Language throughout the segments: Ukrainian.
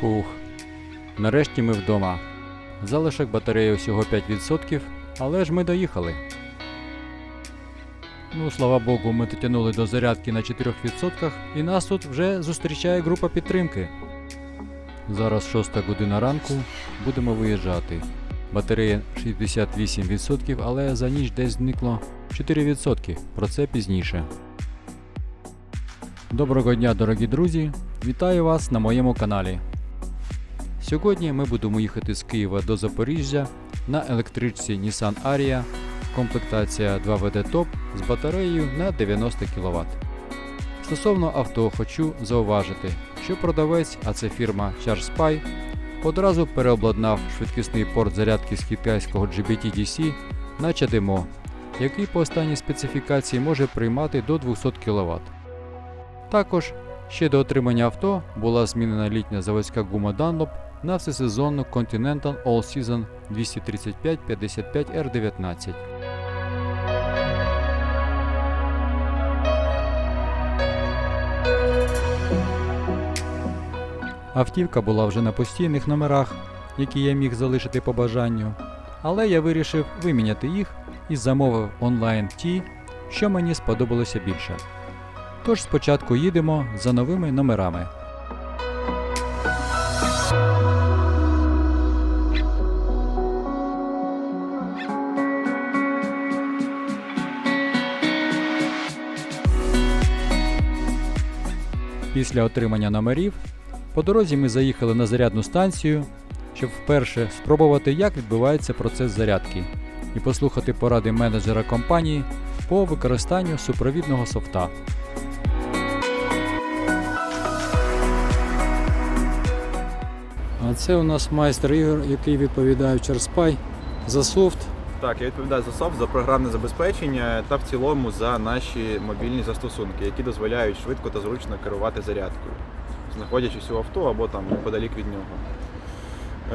Фух. Нарешті ми вдома. Залишок батареї всього 5%, але ж ми доїхали. Ну, слава Богу, ми дотягнули до зарядки на 4% і нас тут вже зустрічає група підтримки. Зараз 6 година ранку, будемо виїжджати. Батарея 68%, але за ніч десь зникло 4%. Про це пізніше. Доброго дня, дорогі друзі! Вітаю вас на моєму каналі. Сьогодні ми будемо їхати з Києва до Запоріжжя на електричці Nissan Ariya, комплектація 2WD Top з батареєю на 90 кВт. Стосовно авто хочу зауважити, що продавець, а це фірма ChargeSpy, одразу переобладнав швидкісний порт зарядки з китайського GBT-DC на CHAdeMO, який по останній специфікації може приймати до 200 кВт. Також ще до отримання авто була змінена літня заводська гума Dunlop на всесезонну Continental All Season 235-55 R19. Автівка була вже на постійних номерах, які я міг залишити по бажанню, але я вирішив виміняти їх і замовив онлайн ті, що мені сподобалося більше. Тож спочатку їдемо за новими номерами. Після отримання номерів по дорозі ми заїхали на зарядну станцію, щоб вперше спробувати, як відбувається процес зарядки, і послухати поради менеджера компанії по використанню супровідного софта. А це у нас майстер ігор, який відповідає в Черспай за софт. Так, я відповідаю за софт, за програмне забезпечення та в цілому за наші мобільні застосунки, які дозволяють швидко та зручно керувати зарядкою, знаходячись у авто або там неподалік від нього.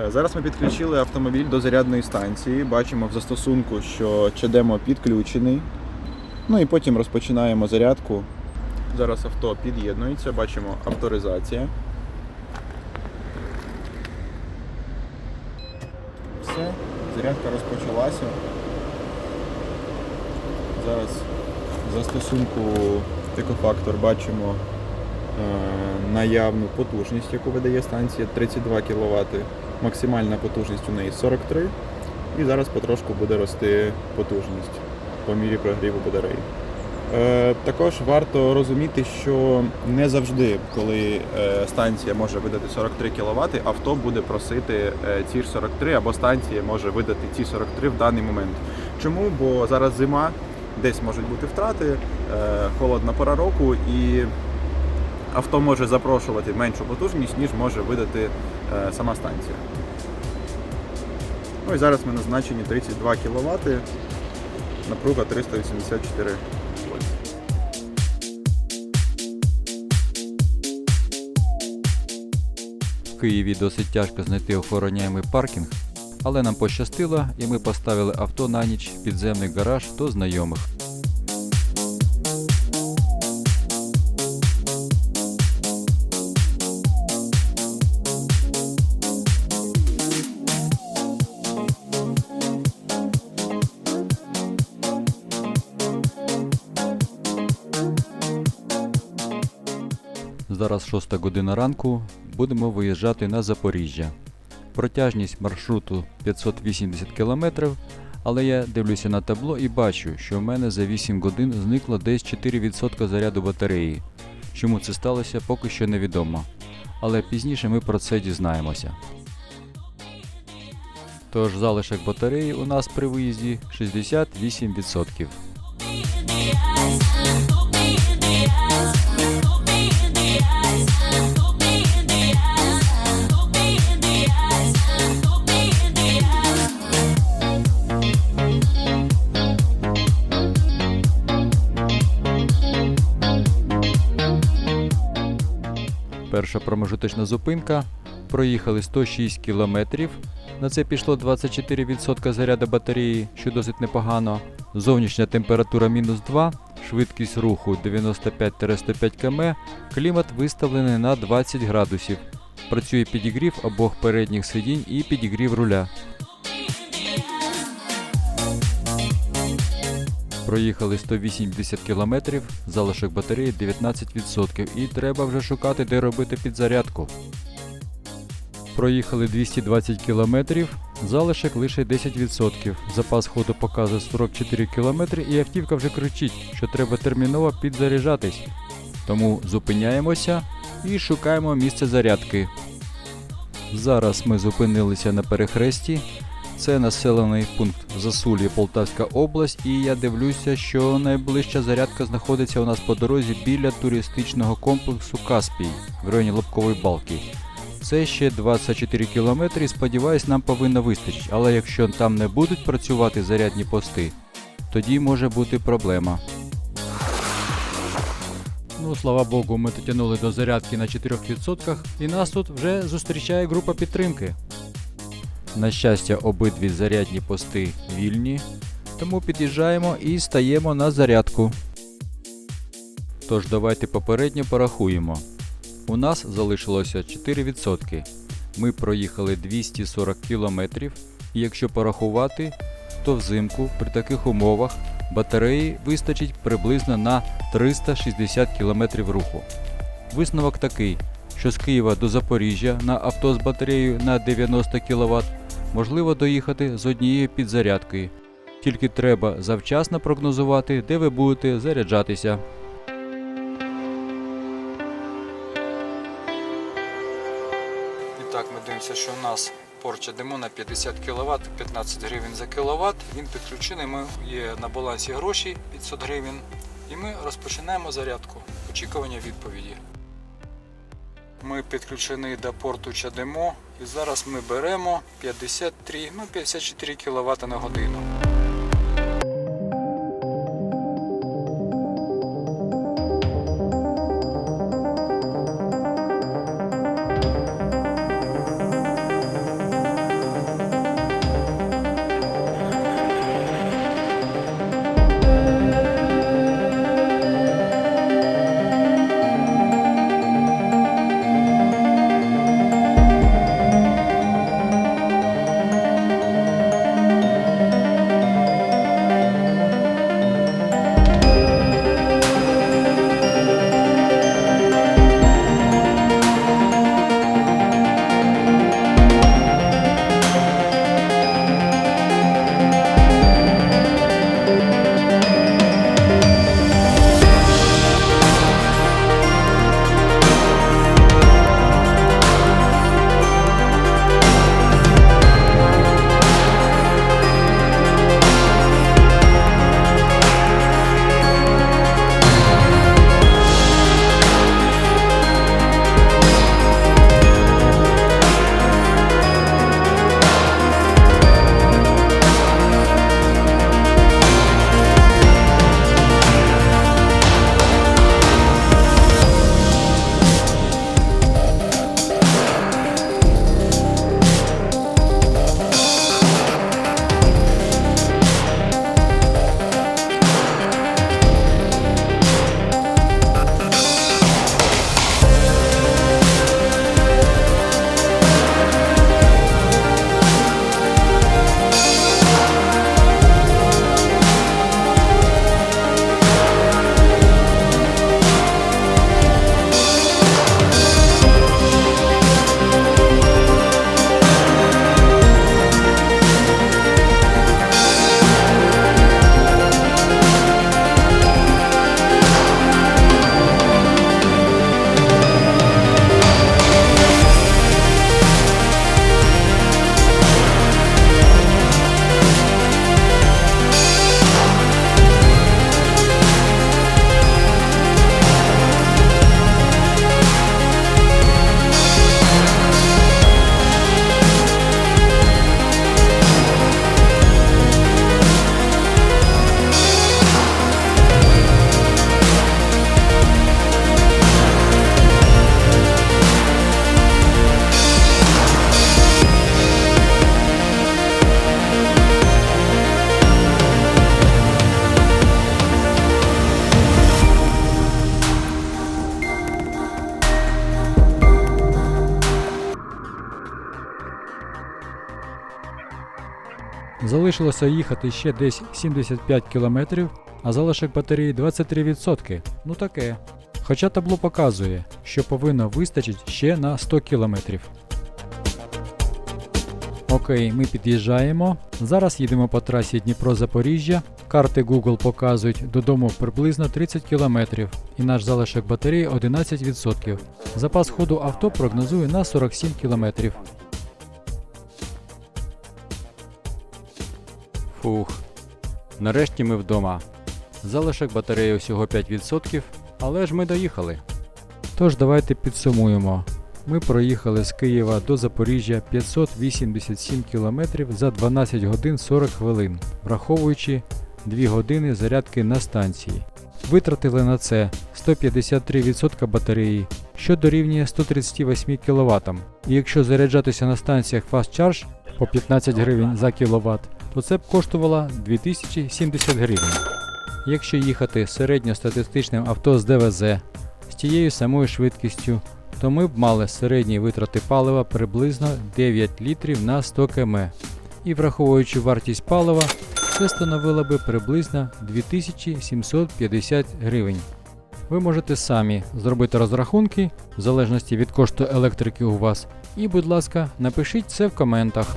Е, Зараз ми підключили автомобіль до зарядної станції. Бачимо в застосунку, що чадемо підключений. Ну і потім розпочинаємо зарядку. Зараз авто під'єднується, бачимо авторизація. Зарядка розпочалася. Зараз в застосунку екофактор бачимо е, наявну потужність, яку видає станція 32 кВт. Максимальна потужність у неї 43 і зараз потрошку буде рости потужність по мірі прогріву батареї. Е, також варто розуміти, що не завжди, коли е, станція може видати 43 кВт, авто буде просити е, ці ж 43 або станція може видати ці 43 в даний момент. Чому? Бо зараз зима, десь можуть бути втрати, холодна пора року і авто може запрошувати меншу потужність, ніж може видати сама станція. Ну і зараз ми назначені 32 кВт, напруга 384 Києві досить тяжко знайти охороняємий паркінг, але нам пощастило і ми поставили авто на ніч підземний гараж до знайомих. Зараз 6 година ранку. Будемо виїжджати на Запоріжжя. Протяжність маршруту 580 км, але я дивлюся на табло і бачу, що в мене за 8 годин зникло десь 4% заряду батареї. Чому це сталося, поки що невідомо. Але пізніше ми про це дізнаємося. Тож залишок батареї у нас при виїзді 68%. Перша промежуточна зупинка. Проїхали 106 км. На це пішло 24% заряду батареї, що досить непогано. Зовнішня температура мінус 2, швидкість руху 95-105 км, клімат виставлений на 20 градусів. працює підігрів обох передніх сидінь і підігрів руля. Проїхали 180 км, залишок батареї 19% і треба вже шукати, де робити підзарядку. Проїхали 220 км, залишок лише 10%. Запас ходу показує 44 км і автівка вже кричить, що треба терміново підзаряджатись. Тому зупиняємося і шукаємо місце зарядки. Зараз ми зупинилися на перехресті. Це населений пункт Засулі, Полтавська область, і я дивлюся, що найближча зарядка знаходиться у нас по дорозі біля туристичного комплексу Каспій в районі Лобкової балки. Це ще 24 кілометри сподіваюсь, нам повинно вистачити. Але якщо там не будуть працювати зарядні пости, тоді може бути проблема. Ну, слава Богу, ми дотягнули до зарядки на 4% і нас тут вже зустрічає група підтримки. На щастя, обидві зарядні пости вільні, тому під'їжджаємо і стаємо на зарядку. Тож давайте попередньо порахуємо. У нас залишилося 4%. Ми проїхали 240 км, і якщо порахувати, то взимку при таких умовах батареї вистачить приблизно на 360 км руху. Висновок такий, що з Києва до Запоріжжя на авто з батареєю на 90 кВт можливо доїхати з однією підзарядкою. Тільки треба завчасно прогнозувати, де ви будете заряджатися. І так, ми дивимося, що у нас Porsche Demona 50 кВт, 15 гривень за кВт. Він підключений, ми є на балансі гроші 500 гривень. І ми розпочинаємо зарядку. Очікування відповіді. Ми підключені до порту Чадемо і зараз ми беремо 53, ну 54 кВт на годину. Залишилося їхати ще десь 75 км, а залишок батареї 23%. Ну таке. Хоча табло показує, що повинно вистачить ще на 100 км. Окей, ми під'їжджаємо. Зараз їдемо по трасі Дніпро-Запоріжжя. Карти Google показують додому приблизно 30 км і наш залишок батареї 11%. Запас ходу авто прогнозує на 47 км. Фух. Нарешті ми вдома. Залишок батареї всього 5%, але ж ми доїхали. Тож давайте підсумуємо. Ми проїхали з Києва до Запоріжжя 587 км за 12 годин 40 хвилин, враховуючи 2 години зарядки на станції. Витратили на це 153% батареї, що дорівнює 138 кВт. І якщо заряджатися на станціях Fast Charge по 15 гривень за кВт, то це б коштувало 2070 гривень. Якщо їхати середньостатистичним авто з ДВЗ з тією самою швидкістю, то ми б мали середні витрати палива приблизно 9 літрів на 100 км. І враховуючи вартість палива, це становило би приблизно 2750 гривень. Ви можете самі зробити розрахунки в залежності від кошту електрики у вас. І, будь ласка, напишіть це в коментах.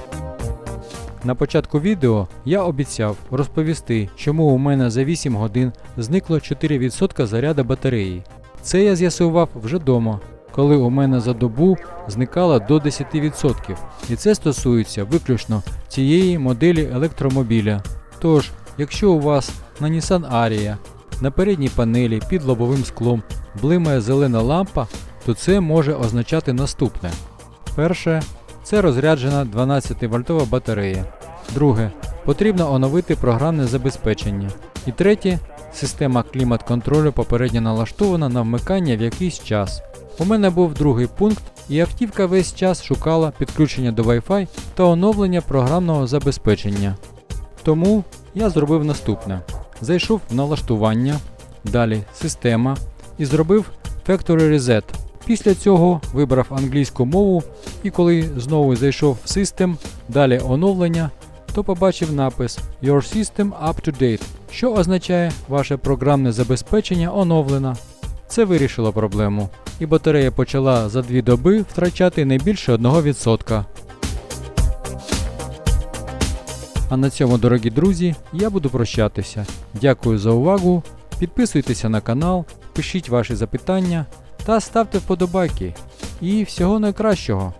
На початку відео я обіцяв розповісти, чому у мене за 8 годин зникло 4% заряду батареї. Це я з'ясував вже вдома, коли у мене за добу зникало до 10%. І це стосується виключно цієї моделі електромобіля. Тож, якщо у вас на Nissan Aria на передній панелі під лобовим склом блимає зелена лампа, то це може означати наступне. Перше це розряджена 12 вольтова батарея. Друге, потрібно оновити програмне забезпечення. І третє, система клімат-контролю попередньо налаштована на вмикання в якийсь час. У мене був другий пункт, і автівка весь час шукала підключення до Wi-Fi та оновлення програмного забезпечення. Тому я зробив наступне: зайшов в налаштування, далі система і зробив Factory Reset. Після цього вибрав англійську мову і коли знову зайшов в System, далі оновлення, то побачив напис Your System Up to Date, що означає ваше програмне забезпечення оновлено. Це вирішило проблему, і батарея почала за дві доби втрачати не більше 1%. А на цьому, дорогі друзі, я буду прощатися. Дякую за увагу. Підписуйтеся на канал, пишіть ваші запитання та ставте вподобайки. І всього найкращого!